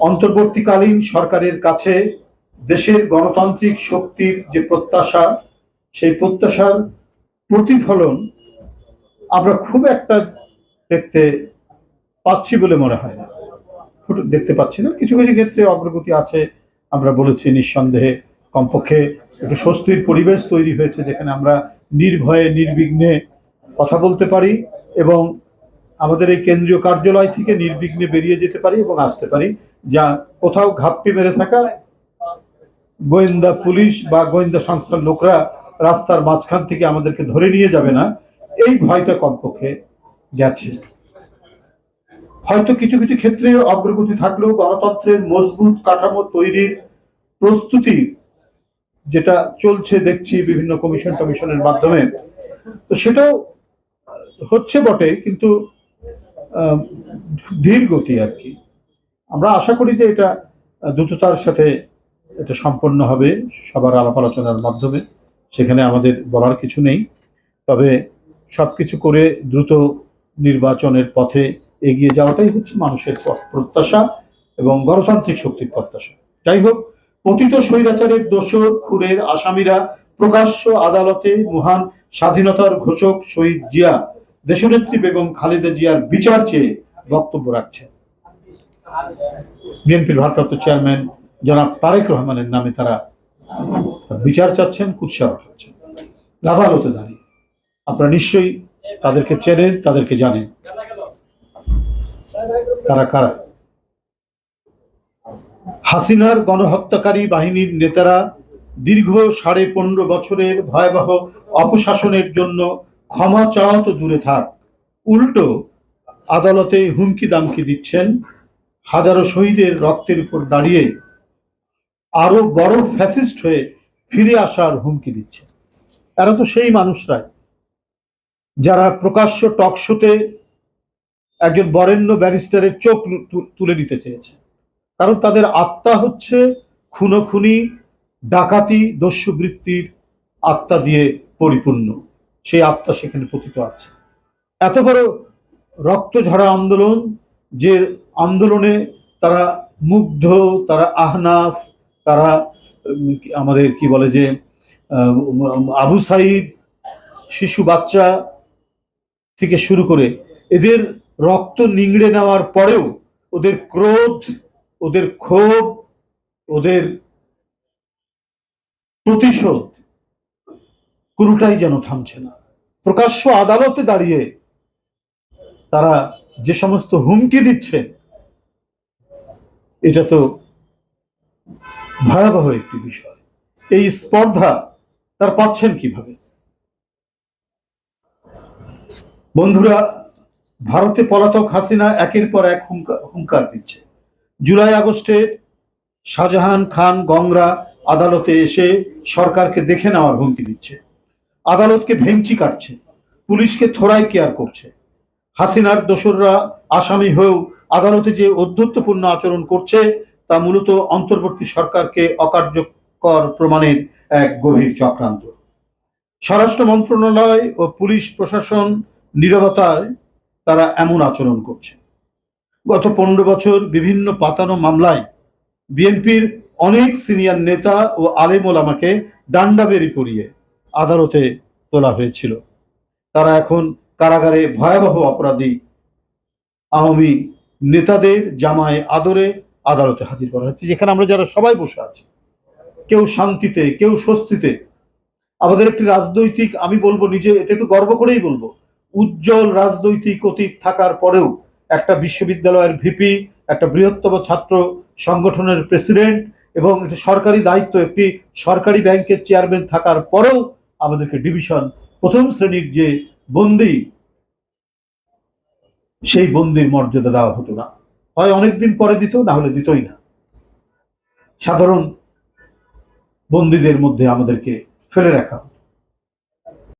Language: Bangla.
অন্তর্বর্তীকালীন সরকারের কাছে দেশের গণতান্ত্রিক শক্তির যে প্রত্যাশা, সেই প্রত্যাশার প্রতিফলন আমরা খুব একটা দেখতে পাচ্ছি বলে মনে হয় না। দেখতে পাচ্ছি না। কিছু কিছু ক্ষেত্রে অগ্রগতি আছে আমরা বলেছি নিঃসন্দেহে। কমপক্ষে একটু স্বস্তির পরিবেশ তৈরি হয়েছে যেখানে আমরা নির্ভয়ে, নির্বিঘ্নে কথা বলতে পারি এবং আমাদের এই কেন্দ্রীয় কার্যালয় থেকে নির্বিঘ্নে বেরিয়ে যেতে পারি এবং আসতে পারি, যা কোথাও ঘাপটি মেরে থাকা গোয়েন্দা পুলিশ বা গোয়েন্দা সংস্থার লোকরা রাস্তার মাঝখান থেকে আমাদেরকে ধরে নিয়ে যাবে না। এই ভয়টা কমপক্ষে গেছে। হয়তো কিছু কিছু ক্ষেত্রে অগ্রগতি থাকলেও গণতন্ত্রের মজবুত কাঠামো তৈরির প্রস্তুতি যেটা চলছে দেখছি বিভিন্ন কমিশন টমিশনের মাধ্যমে, তো সেটাও হচ্ছে বটে, কিন্তু ধীর গতি আর কি। আমরা আশা করি যে এটা দ্রুততার সাথে এটা সম্পন্ন হবে সবার আলাপ আলোচনার মাধ্যমে। সেখানে আমাদের বলার কিছু নেই। তবে সব কিছু করে দ্রুত নির্বাচনের পথে এগিয়ে যাওয়াটাই হচ্ছে মানুষের প্রত্যাশা এবং গণতান্ত্রিক শক্তির প্রত্যাশা। যাই হোক, পতিত স্বৈরাচারের দোষর, খুনের আসামিরা প্রকাশ্য আদালতে মহান স্বাধীনতার ঘোষক শহীদ জিয়া দেশনেত্রী বেগম খালেদা জিয়ার বিচার চেয়ে বক্তব্য রাখছেন। বিএনপির ভারপ্রাপ্ত চেয়ারম্যান জনাব তারেক রহমানের নামে তারা বিচার চাচ্ছেন, কুৎসা পাঠাচ্ছেন। আদালতে দাঁড়িয়ে। আপনারা নিশ্চয়ই তাদেরকে চেনেন, তাদেরকে জানেন। তারা কারা? হাসিনার গণহত্যাকারী বাহিনীর নেতারা দীর্ঘ সাড়ে পনেরো বছরের ভয়াবহ অপশাসনের জন্য ক্ষমা চাওয়া তো দূরে থাক। উল্টো আদালতে হুমকি দামকি দিচ্ছেন হাজারো শহীদের রক্তের উপর দাঁড়িয়ে আরও বড় ফ্যাসিস্ট হয়ে ফিরে আসার হুমকি দিচ্ছে এরা তো সেই মানুষরাই। যারা প্রকাশ্য টকশোতে একজন বরেণ্য ব্যারিস্টারের চোখ তুলে নিতে চেয়েছে। কারণ তাদের আত্মা হচ্ছে খুনোখুনি, ডাকাতি, দস্যুবৃত্তির আত্মা দিয়ে পরিপূর্ণ। সেই আত্মা সেখানে পতিত আছে। এত বড় রক্ত ঝরা আন্দোলন যে আন্দোলনে তারা মুগ্ধ, তারা আহনাফ, তারা আমাদের কি বলে যে আবু সাইদ শিশু বাচ্চা থেকে শুরু করে এদের রক্ত নিংড়ে নেওয়ার পরেও ওদের ক্রোধ, ওদের ক্ষোভ, ওদের প্রতিশোধ কোনোটাই যেন থামছে না। প্রকাশ্য আদালতে দাঁড়িয়ে তারা যে সমস্ত হুমকি দিচ্ছেন এটা তো ভয়াবহ একটি বিষয়। এই স্পর্ধা তার পাচ্ছেন কীভাবে? বন্ধুরা, ভারতে পলাতক হাসিনা একের পর এক হুঙ্কার দিচ্ছে। জুলাই আগস্টে শাহজাহান খান গংরা আদালতে এসে সরকারকে দেখে নেওয়ার হুমকি দিচ্ছে। আদালতকে ভেঞ্চি কাটছে, পুলিশকে থোড়াই কেয়ার করছে। হাসিনার দোসররা আসামি হয়েও আদালতে যে অধ্যত্বপূর্ণ আচরণ করছে, তা মূলত অন্তর্বর্তী সরকারকে অকার্যকর প্রমাণের এক গভীর চক্রান্ত। স্বরাষ্ট্র মন্ত্রণালয় ও পুলিশ প্রশাসন নীরবতায় তারা এমন আচরণ করছে। গত পনেরো বছর বিভিন্ন পাতানো মামলায় বিএনপির অনেক সিনিয়র নেতা ও আলেম ওলামাকে ডান্ডা বেরি পরিয়ে আদালতে তোলা হয়েছিল। তারা এখন কারাগারে ভয়াবহ অপরাধী আওয়ামী নেতাদের জামায় আদরে আদালতে হাজির করা হচ্ছে যেখানে আমরা যারা সবাই বসে আছি, কেউ শান্তিতে, কেউ স্বস্তিতে। আমাদের একটি রাজনৈতিক, আমি বলব নিজে, এটা একটু গর্ব করেই বলব, উজ্জ্বল রাজনৈতিক অতীত থাকার পরেও একটা বিশ্ববিদ্যালয়ের ভিপি, একটা বৃহত্তম ছাত্র সংগঠনের প্রেসিডেন্ট এবং একটি সরকারি দায়িত্ব, একটি সরকারি ব্যাংকের চেয়ারম্যান থাকার পরেও আমাদেরকে ডিভিশন প্রথম শ্রেণির যে বন্দি, সেই বন্দির মর্যাদা দেওয়া হতো না। হয় অনেকদিন পরে দিত, না হলে দিতই না। সাধারণ বন্দীদের মধ্যে আমাদেরকে ফেলে রাখা হতো।